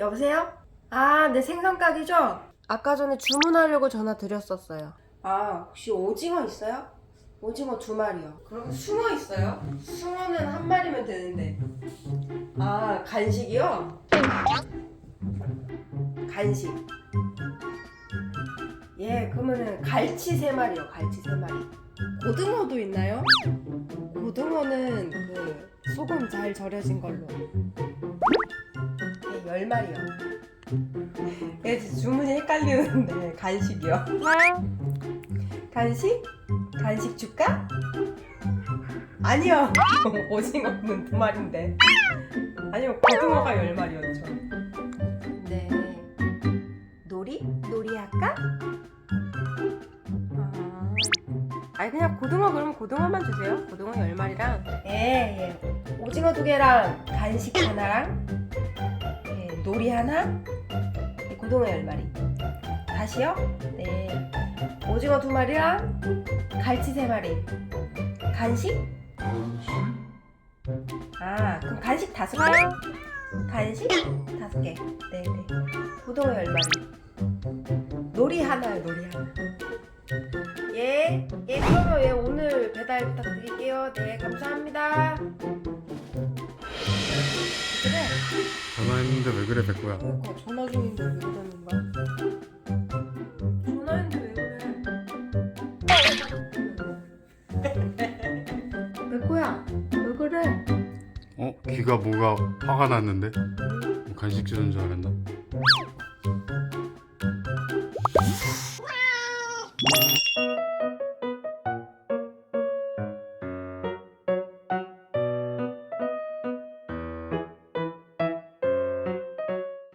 여보세요? 아, 네 생선 가게죠? 아까 전에 주문하려고 전화 드렸었어요. 아, 혹시 오징어 있어요? 오징어 두 마리요. 그럼 숭어 있어요? 숭어는 한 마리면 되는데. 아, 간식이요? 간식. 예, 그러면은 갈치 세 마리요. 갈치 세 마리. 고등어도 있나요? 고등어는 그 소금 잘 절여진 걸로. 예, 열 마리요. 예, 주문이 헷갈리는데 간식이요. 간식? 간식 줄까? 아니요. 오징어는 두 마리인데. 아니요, 고등어가 열 마리였죠. 네. 놀이? 놀이 할까? 아. 아니 그냥 고등어 그러면 고등어만 주세요. 고등어 열 마리랑. 예, 예. 오징어 두 개랑 간식 하나랑 예, 놀이 하나, 예, 고등어 열 마리. 다시요? 네. 오징어 두 마리랑 갈치 세 마리. 간식? 아, 그럼 간식 다섯 개? 간식 다섯 개. 네, 네. 고등어 열 마리. 놀이 하나요, 놀이 하나. 예, 예, 그러면 예, 오늘 배달 부탁드릴게요. 네, 감사합니다. 전화했는데 왜 그래 백구야 그러니까 전화 중인데 왜 그러는 거야? 전화했는데 왜 그래? 백호야, 왜 그래? 어? 귀가 뭐가 화가 났는데? 뭐 간식 주는 줄 알았나?